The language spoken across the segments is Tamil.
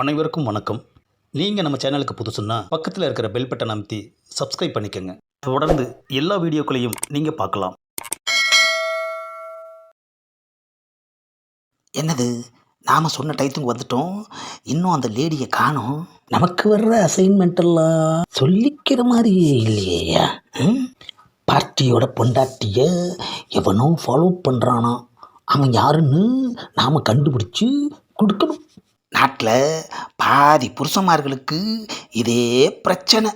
அனைவருக்கும் வணக்கம். நீங்கள் நம்ம சேனலுக்கு புதுசுன்னா பக்கத்தில் இருக்கிற பெல் பட்டன் அமைத்தி சப்ஸ்கிரைப் பண்ணிக்கோங்க. தொடர்ந்து எல்லா வீடியோக்களையும் நீங்கள் பார்க்கலாம். என்னது? நாம் சொன்ன டயத்துக்கு வந்துட்டோம். இன்னும் அந்த லேடியை காணும். நமக்கு வர்ற அசைன்மெண்ட்டெல்லாம் சொல்லிக்கிற மாதிரியே இல்லையா. பார்ட்டியோட பொண்டாட்டியை எவனோ ஃபாலோ பண்ணுறானா அவன் யாருன்னு நாம் கண்டுபிடிச்சு கொடுக்கணும். நாட்டில் பாதி புருஷமார்களுக்கு இதே பிரச்சனை.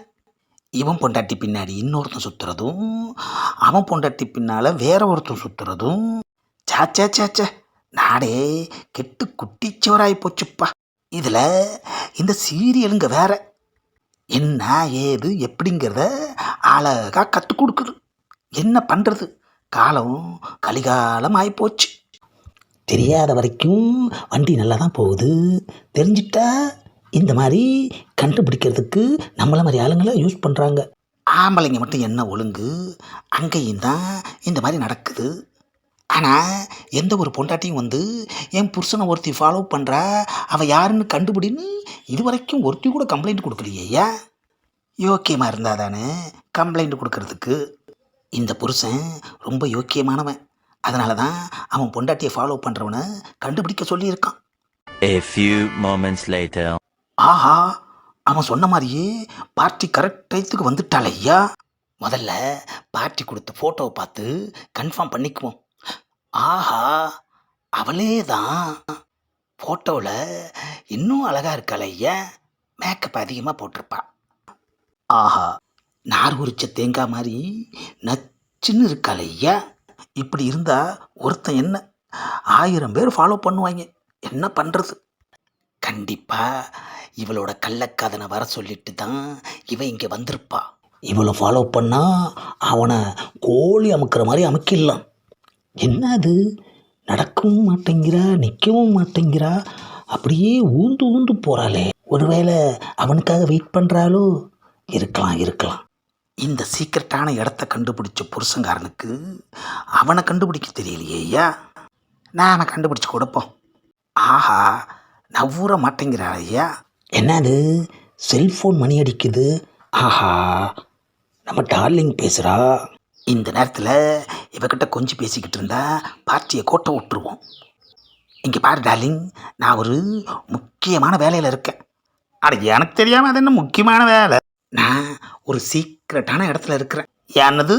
இவன் பொண்டாட்டி பின்னாடி இன்னொருத்தன் சுற்றுறதும் அவன் பொண்டாட்டி பின்னால் வேற ஒருத்தன் சுற்றுறதும் சாச்சா சாச்சா நாடே கெட்டு குட்டிச்சோராய் போச்சுப்பா. இதில் இந்த சீரியலுங்க வேற. என்ன ஏது எப்படிங்கிறத அழகாக கற்றுக் கொடுக்குது. என்ன பண்ணுறது காலம் கலிகாலம் ஆகிப்போச்சு தெரியாத வரைக்கும் வண்டி நல்லா தான் போகுது. தெரிஞ்சிட்டா இந்த மாதிரி கண்டுபிடிக்கிறதுக்கு நம்மள மாதிரி ஆளுங்களை யூஸ் பண்ணுறாங்க ஆம்பளைங்க மட்டும் என்ன ஒழுங்கு? அங்கேயும் தான் இந்த மாதிரி நடக்குது. ஆனால் எந்த ஒரு பொண்டாட்டியும் வந்து என் புருஷனை ஒருத்தி ஃபாலோ பண்ணுறா அவள் யாருன்னு கண்டுபிடின்னு இது வரைக்கும் ஒருத்தி கூட கம்ப்ளைண்ட் கொடுக்கலையா யோக்கியமாக இருந்தால் தானே கம்ப்ளைண்ட் கொடுக்கறதுக்கு. இந்த புருஷன் ரொம்ப யோக்கியமானவன். அதனால தான் அவன் பொண்டாட்டியை ஃபாலோ பண்ணுறவனை கண்டுபிடிக்க சொல்லியிருக்கான். A few moments later. ஆஹா அவன் சொன்ன மாதிரியே பார்ட்டி கரெக்ட் டயத்துக்கு வந்துட்டாள் ஐயா. முதல்ல பார்ட்டி கொடுத்த ஃபோட்டோவை பார்த்து கன்ஃபார்ம் பண்ணிக்குவோம். ஆஹா அவளே தான் ஃபோட்டோவில் இன்னும் அழகாக இருக்காள் ஐயா. மேக்கப் அதிகமாக போட்டிருப்பா. ஆஹா நார் உரிச்ச தேங்காய் மாதிரி நச்சுன்னு இருக்காள் ஐயா. இப்படி இருந்தால் ஒருத்தன் என்ன? ஆயிரம் பேர் ஃபாலோ பண்ணுவாங்க என்ன பண்ணுறது கண்டிப்பாக இவளோட கள்ளக்காதனை வர சொல்லிட்டு தான் இவன் இங்கே வந்திருப்பா. இவளை ஃபாலோ பண்ணால் அவனை கோழி அமுக்கிற மாதிரி அமுக்கிடலாம். என்ன அது? நடக்கவும் மாட்டேங்கிறா நிற்கவும் மாட்டேங்கிறா அப்படியே ஊந்து ஊந்து போகிறாளே ஒருவேளை அவனுக்காக வெயிட் பண்ணுறாளோ இருக்கலாம் இருக்கலாம். இந்த சீக்கிரட்டான இடத்த கண்டுபிடிச்ச புருஷங்காரனுக்கு அவனை கண்டுபிடிக்க தெரியலையே ஐயா. நாம் கண்டுபிடிச்சு கொடுப்போம். ஆஹா நவ்வூற மாட்டேங்கிறாள் ஐயா. என்னது? செல்ஃபோன் மணி அடிக்குது. ஆஹா நம்ம டார்லிங் பேசுகிறா இந்த நேரத்தில் இவகிட்ட கொஞ்சம் பேசிக்கிட்டு இருந்தா பார்ட்டியை கோட்டை விட்டுருவோம். இங்கே பாரு டார்லிங் நான் ஒரு முக்கியமான வேலையில் இருக்கேன். அட எனக்கு தெரியாமல் அது என்ன முக்கியமான வேலை? நான் ஒரு சீக் சீக்ரெட்டான இடத்துல இருக்கிறேன். என்னது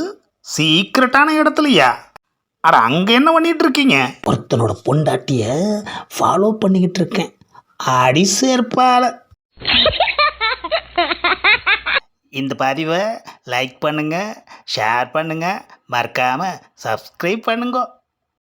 சீக்ரெட்டான இடத்துலையா? அட அங்கே என்ன பண்ணிட்டு இருக்கீங்க? ஒருத்தனோட பொண்டாட்டிய ஃபாலோ பண்ணிக்கிட்டு இருக்கேன். அடி சேர்ப்பால இந்த பதிவை லைக் பண்ணுங்க ஷேர் பண்ணுங்க மறக்காம சப்ஸ்கிரைப் பண்ணுங்க.